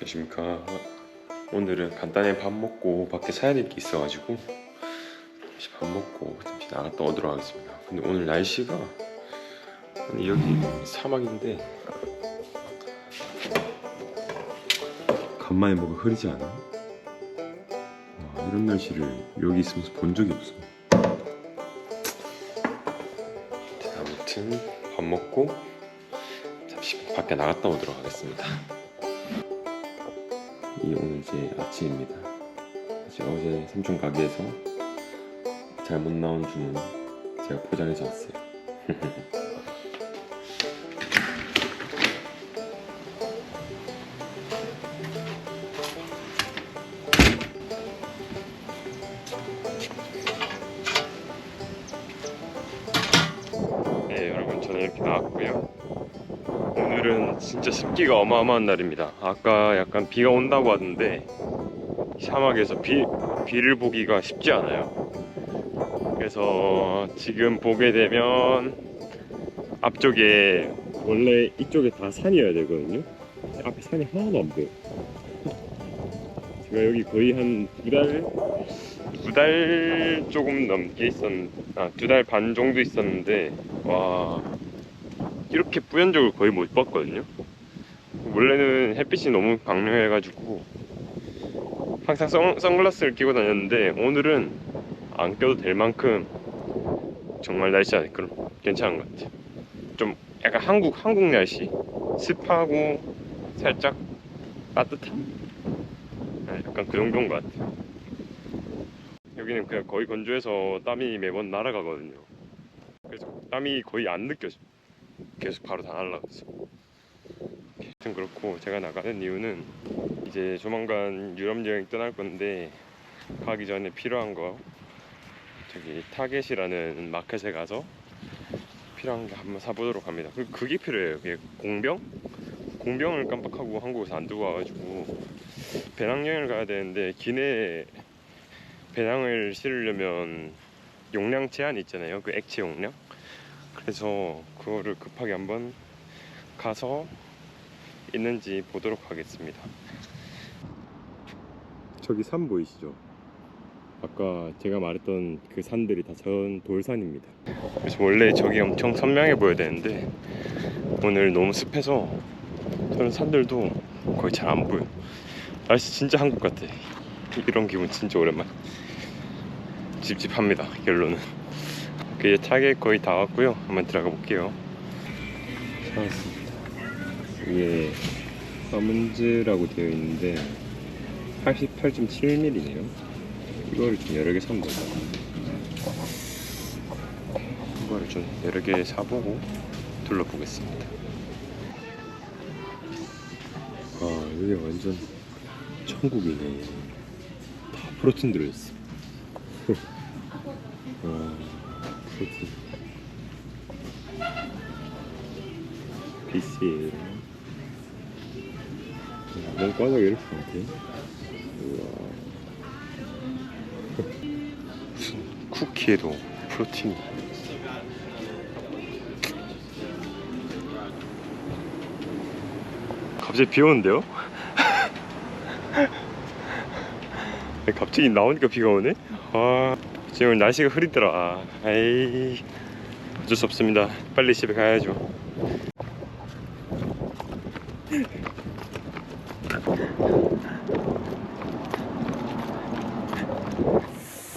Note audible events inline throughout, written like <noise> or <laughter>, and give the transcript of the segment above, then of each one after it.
안녕하십니까. 오늘은 간단히 밥 먹고 밖에 사야 될 게 있어가지고 잠시 밥 먹고 잠시 나갔다 오도록 하겠습니다. 근데 오늘 날씨가 아니 여기 사막인데 간만에 뭐가 흐리지 않아? 와, 이런 날씨를 여기 있으면서 본 적이 없어. 아무튼 밥 먹고 잠시 밖에 나갔다 오도록 하겠습니다. 이 오늘 제 아침입니다. 사실 어제 삼촌 가게에서 잘못 나온 주문 제가 포장해서 왔어요. <laughs> 진짜 습기가 어마어마한 날입니다. 아까 약간 비가 온다고 하던데 사막에서 비, 비를 보기가 쉽지 않아요. 그래서 지금 보게 되면 앞쪽에 원래 이쪽에 다 산이어야 되거든요. 앞에 산이 하나도 안 보여. 제가 여기 거의 한 두 달, 두 달 조금 넘게 있었, 아, 두 달 반 정도 있었는데, 와, 이렇게 뿌연 적을 거의 못 봤거든요. 원래는 햇빛이 너무 강렬해가지고 항상 선, 선글라스를 끼고 다녔는데 오늘은 안 껴도 될 만큼 정말 날씨가 그럼 괜찮은 것 같아요. 좀 약간 한국 한국 날씨 습하고 살짝 따뜻한 네, 약간 그 정도인 것 같아요. 여기는 그냥 거의 건조해서 땀이 매번 날아가거든요. 그래서 땀이 거의 안 느껴져. 계속 바로 다 날라갔어. 하여튼 그렇고 제가 나가는 이유는 이제 조만간 유럽 여행 떠날 건데 가기 전에 필요한 거 저기 타겟이라는 마켓에 가서 필요한 게 한번 사보도록 합니다. 그 그게 필요해요. 그게 공병? 공병을 깜빡하고 한국에서 안 두고 와가지고 배낭여행을 가야 되는데 기내 배낭을 실으려면 용량 제한이 있잖아요. 그 액체 용량. 그래서 그거를 급하게 한번 가서 있는지 보도록 하겠습니다. 저기 산 보이시죠? 아까 제가 말했던 그 산들이 다 전 돌산입니다. 그래서 원래 저기 엄청 선명해 보여야 되는데 오늘 너무 습해서 저런 산들도 거의 잘 안 보여. 날씨 진짜 한국 같아. 이런 기분 진짜 오랜만. 찝찝합니다. 결론은. 그 타겟 거의 다 왔고요. 한번 들어가 볼게요. 찾았습니다. 이게 서문즈라고 되어 있는데 88.7mm네요. 이거를 좀 여러 개 사면 될것 같아요. 이거를 좀 여러 개 사보고 둘러보겠습니다. 아, 여기 완전 천국이네. 다 프로틴 들어있어. 와, <laughs> <laughs> 프로틴. BCA랑 너무 과자가 이렇게 많대 우와 쿠키에도 프로틴이 갑자기 비 오는데요? <laughs> 갑자기 나오니까 비가 오네? 아 지금 날씨가 흐리더라 아이 어쩔 수 없습니다 빨리 집에 가야죠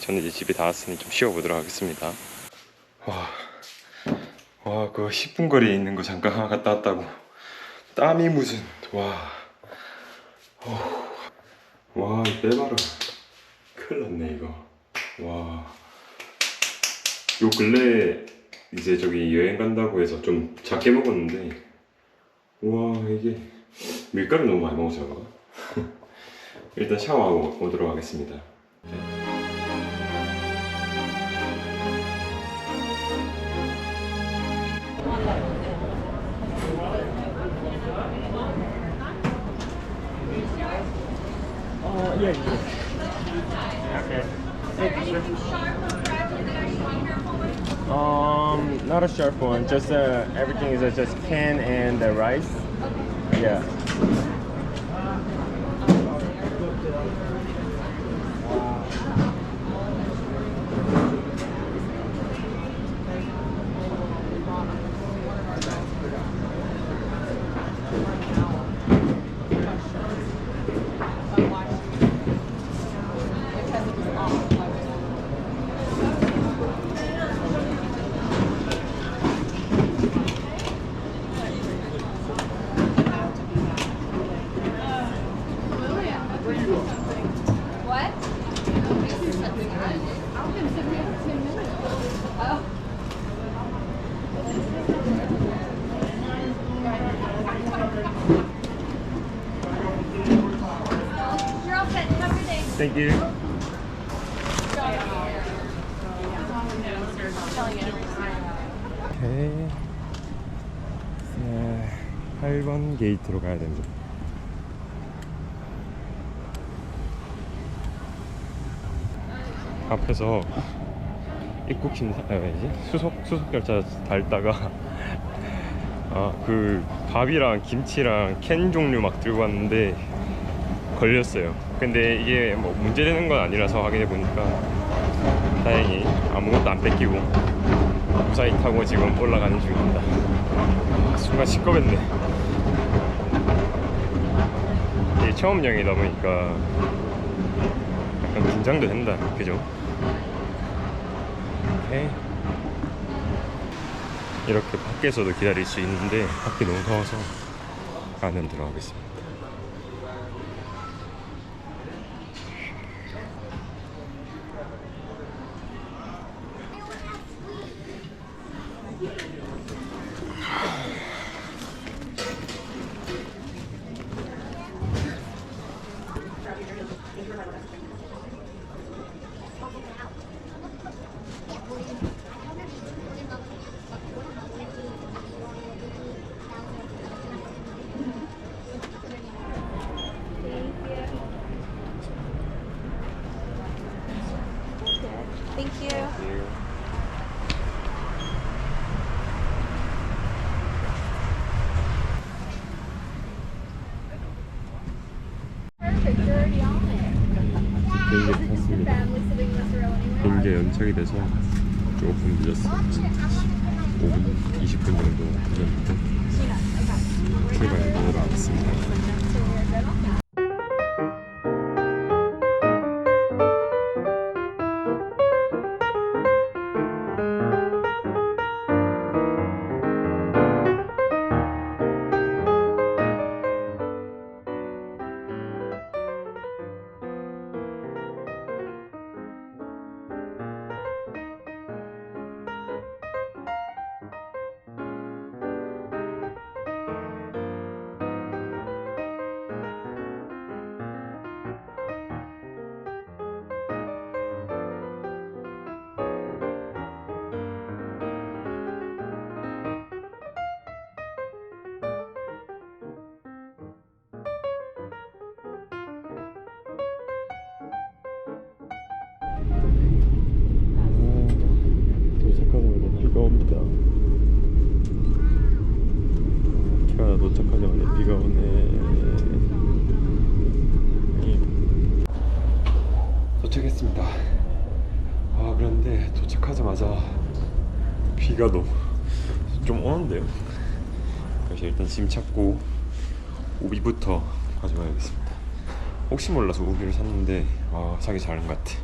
저는 이제 집에 다 왔으니 좀 쉬어보도록 하겠습니다. 와, 와, 그 10분 거리에 있는 거 잠깐 갔다 왔다고. 땀이 무슨, 와, 어우, 와, 이 빼봐라. 큰일 났네, 이거. 와. 요 근래 이제 저기 여행 간다고 해서 좀 작게 먹었는데, 와, 이게 밀가루 너무 많이 그런가? <laughs> 일단 샤워하고 오도록 하겠습니다. Uh, yeah, yeah. Um, not a sharp one. Just uh, everything is uh, just can and the rice. Yeah. Oh. You're all set. Have a good day. Thank you. 오케이. 네, 8번 게이트로 가야 됩니다. 앞에서 입국 심사? 수속 수속 결자 밟다가 아그 밥이랑 김치랑 캔 종류 막 들고 왔는데 걸렸어요. 근데 이게 뭐 문제되는 건 아니라서 확인해 보니까 다행히 아무것도 안 뺏기고 무사히 타고 지금 올라가는 중입니다. 아, <laughs> 순간 시끄럽네. 이게 처음 여행이다 보니까 약간 긴장도 된다. 그죠? 오케이. 이렇게 밖에서도 기다릴 수 있는데 밖이 너무 더워서 안은 들어가겠습니다. 연착이 돼서 조금 늦었어요. 5분, 20분 정도 늦었는데 아 그런데 도착하자마자 비가 너무 좀 오는데요. 그래서 일단 짐 찾고 우비부터 가져가야겠습니다. 혹시 몰라서 우비를 샀는데 아 사기 잘한 것 같아.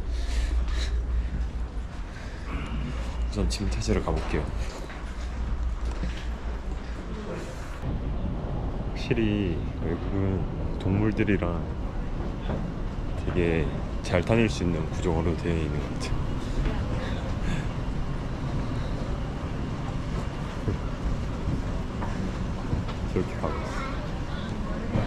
우선 짐 찾으러 가볼게요. 확실히 외국은 동물들이랑 되게 잘 다닐 수 있는 구조로 되어 있는 것 같아요. 저렇게 가고 있어.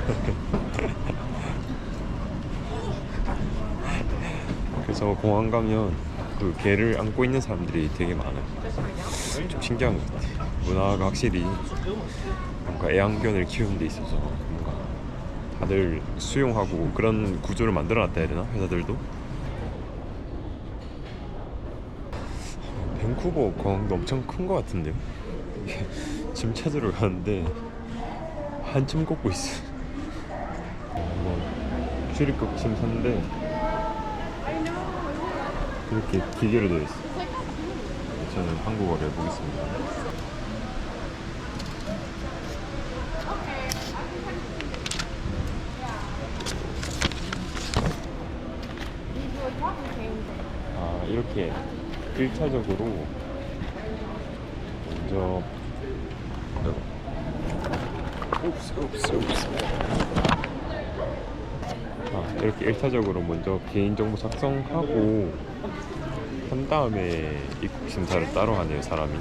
<laughs> 그래서 공항 가면 그 개를 안고 있는 사람들이 되게 많아요. 좀 신기한 것 같아. 문화가 확실히 뭔가 애완견을 키우는 데 있어서 뭔가 다들 수용하고 그런 구조를 만들어 놨다 해야 되나 회사들도. 밴쿠버 공항도 엄청 큰 것 같은데요. <laughs> 짐 찾으러 가는데 한참 걷고 있어. 출입국 심사인데 이렇게 기계로 되어 있어요. 저는 한국어를 해보겠습니다. 아 이렇게 1차적으로 먼저 아 이렇게 1차적으로 먼저 개인정보 작성하고 한 다음에 입국 심사를 따로 하네요 사람이?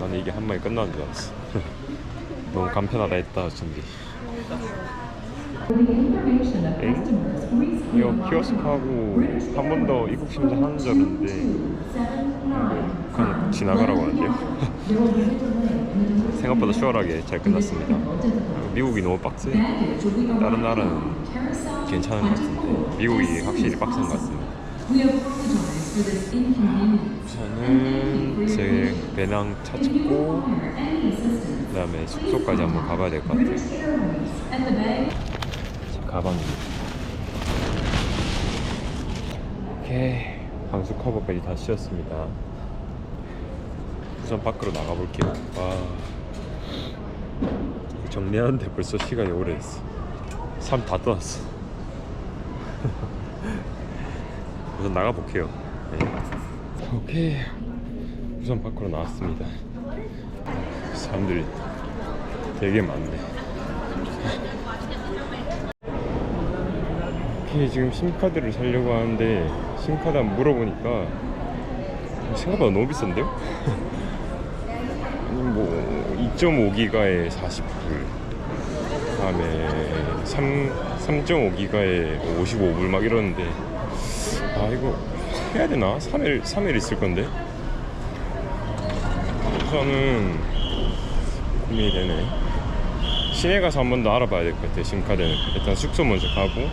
나는 이게 한 번에 끝나는 줄 알았어. <laughs> 너무 간편하다 했다 어쩐지. 엥? 이거 키오스크하고 한 번 더 입국 심사 하는 줄 알았는데 이거 그냥 지나가라고 하는데요 <laughs> <laughs> 생각보다 수월하게 잘 끝났습니다. 미국이 너무 빡세. 다른 나라는 괜찮은 것 같은데 미국이 확실히 빡센 것 같습니다. 우선은 제 배낭 찾고 그 다음에 숙소까지 한번 가봐야 될 것 같아요. 제 가방입니다 오케이. 방수 커버까지 다 씌웠습니다 우선 밖으로 나가볼게요. 와 정리하는데 벌써 시간이 오래됐어. 삶 다 떠났어. <laughs> 우선 나가볼게요. 네. 오케이. 우선 밖으로 나왔습니다. 사람들이 되게 많네. <laughs> 오케이 지금 심카드를 사려고 하는데 심카드 한번 물어보니까 생각보다 너무 비싼데요? 뭐 2.5기가에 40불. 그다음에 3, 3.5기가에 55불 막 이러는데. 아 이거 해야 되나? 3일 3일 있을 건데. 우선은 고민이 되네. 시내 가서 한 번 더 알아봐야 될 것 같아요 심카드는. 일단 숙소 먼저 가고.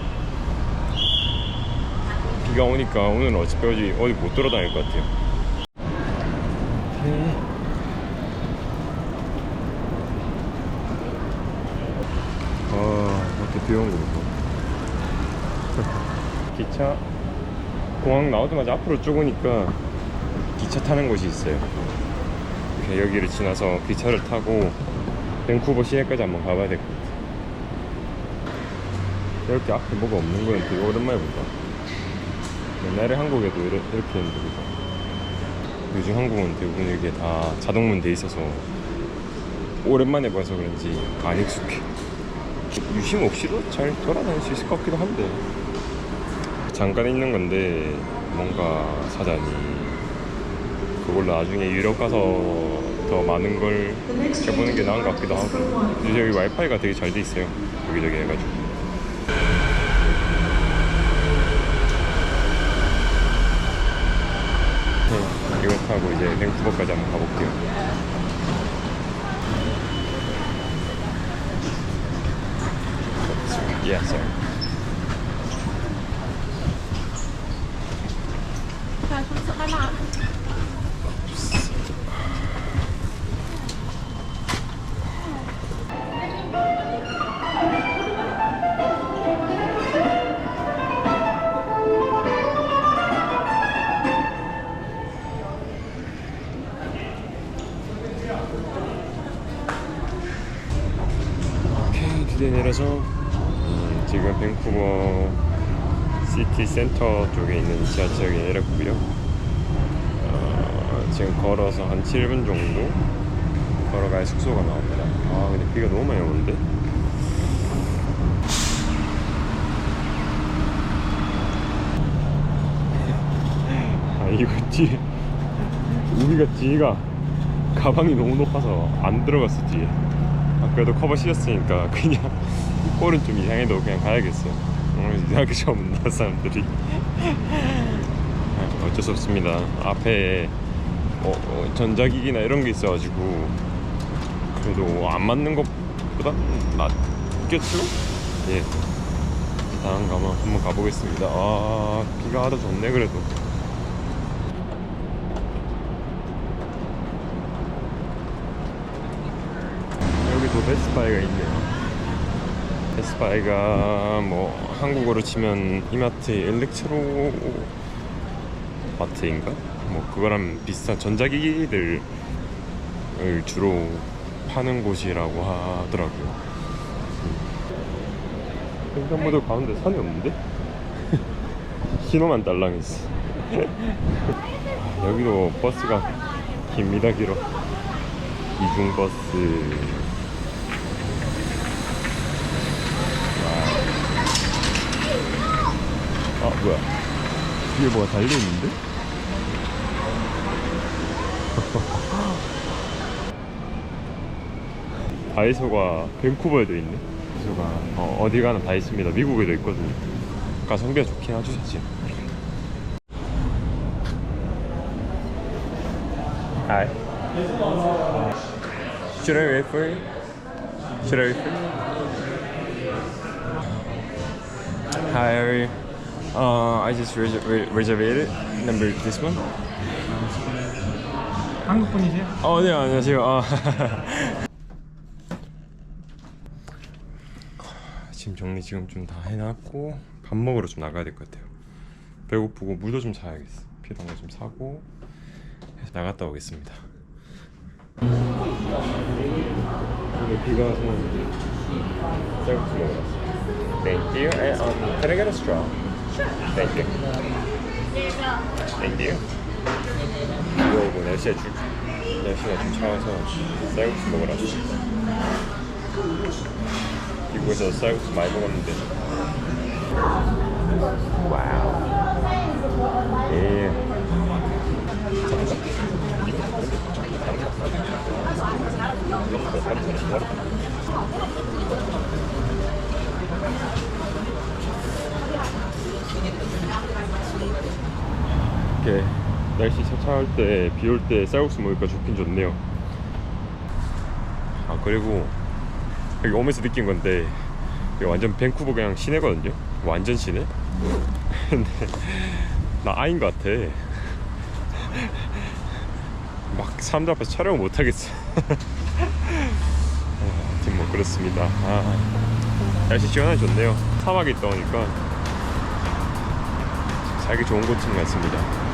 비가 오니까 오늘은 어차피 어디, 어디 못 돌아다닐 것 같아요 오케이. 아, 이렇게 비 오는 거 보소. 기차, 공항 나오자마자 앞으로 쭉 오니까 기차 타는 곳이 있어요. 이렇게 여기를 지나서 기차를 타고 밴쿠버 시내까지 한번 가봐야 될 것 같아요. 이렇게 앞에 뭐가 없는 거는 되게 오랜만에 본다. 옛날에 한국에도 이렇, 이렇게 했는데, 그죠? 요즘 한국은 대부분 이게 다 자동문 돼 있어서 오랜만에 봐서 그런지 안 익숙해. 유심 없이도 잘 돌아다닐 수 있을 것 같기도 한데 잠깐 있는 건데 뭔가 사자니 그걸 나중에 유럽 가서 더 많은 걸 해보는 게 나은 것 같기도 하고. 근데 여기 와이파이가 되게 잘 돼 있어요. 여기저기 해가지고. 네, 이거 타고 이제 밴쿠버까지 내려서 음, 지금 밴쿠버 시티 센터 쪽에 있는 지하철역에 내렸고요. 어, 지금 걸어서 한 7분 정도 걸어가야 숙소가 나옵니다. 아 근데 비가 너무 많이 오는데? 아 이거 뒤에 우리가 뒤가 가방이 너무 높아서 안 들어갔어 뒤에. 아, 그래도 커버 씌웠으니까 그냥 꼴은 좀 이상해도 그냥 가야겠어 오늘 이상하게 처음 만난 사람들이. 아, 어쩔 수 없습니다. 앞에 어, 어, 전자기기나 이런 게 있어가지고 그래도 안 맞는 것보다 낫겠죠? 예. 다음 가면 한번 가보겠습니다. 아 비가 하도 좋네 그래도. 여기도 베스파이가 있네요 베스바이가 뭐 한국어로 치면 이마트 엘렉트로 마트인가? 뭐 그거랑 비슷한 전자기기들을 주로 파는 곳이라고 하더라고요. 횡단보도 가운데 산이 없는데? <laughs> 신호만 딸랑했어. <laughs> 여기도 버스가 깁니다 길어. 이중 버스. 아 뭐야 뒤에 뭐가 달려있는데? <laughs> 다이소가 밴쿠버에도 있네 다이소가 어, 어디 가나 다 있습니다 미국에도 있거든요 가성비가 좋긴 하죠 사실 Hi Should I wait for you? Should I wait for you? Hi, how are you? Uh, I just reser- re- reserved number this one. 한국 분이세요? 어, 네, 안녕하세요. 아. <laughs> 짐 정리 지금 좀 다 해놨고 밥 먹으러 좀 나가야 될 것 같아요. 배고프고 물도 좀 사야겠어. 필요한 거 좀 사고 해서 나갔다 오겠습니다. 오늘 비가 와서 쌀국수 먹으러 왔어요. Thank you. And, um, can I get a straw? Thank you. Thank you. 이거 날씨가 주, 날씨가 좀 차와서 쌀국수 먹으러 왔어요. 미국에서 쌀국수 많이 먹었는데. 와우. 예. 이렇게 날씨 차차할 때, 비 올 때 쌀국수 먹으니까 좋긴 좋네요. 아, 그리고 여기 오면서 느낀 건데, 여기 완전 밴쿠버 그냥 시내거든요? 완전 시내? <laughs> 근데, 나 아인 것 같아. <laughs> 막 사람들 앞에서 촬영을 못 하겠어. <laughs> 아무튼 뭐 그렇습니다. 아, 날씨 시원하게 좋네요. 사막에 있다 보니까 살기 좋은 곳인 것 같습니다.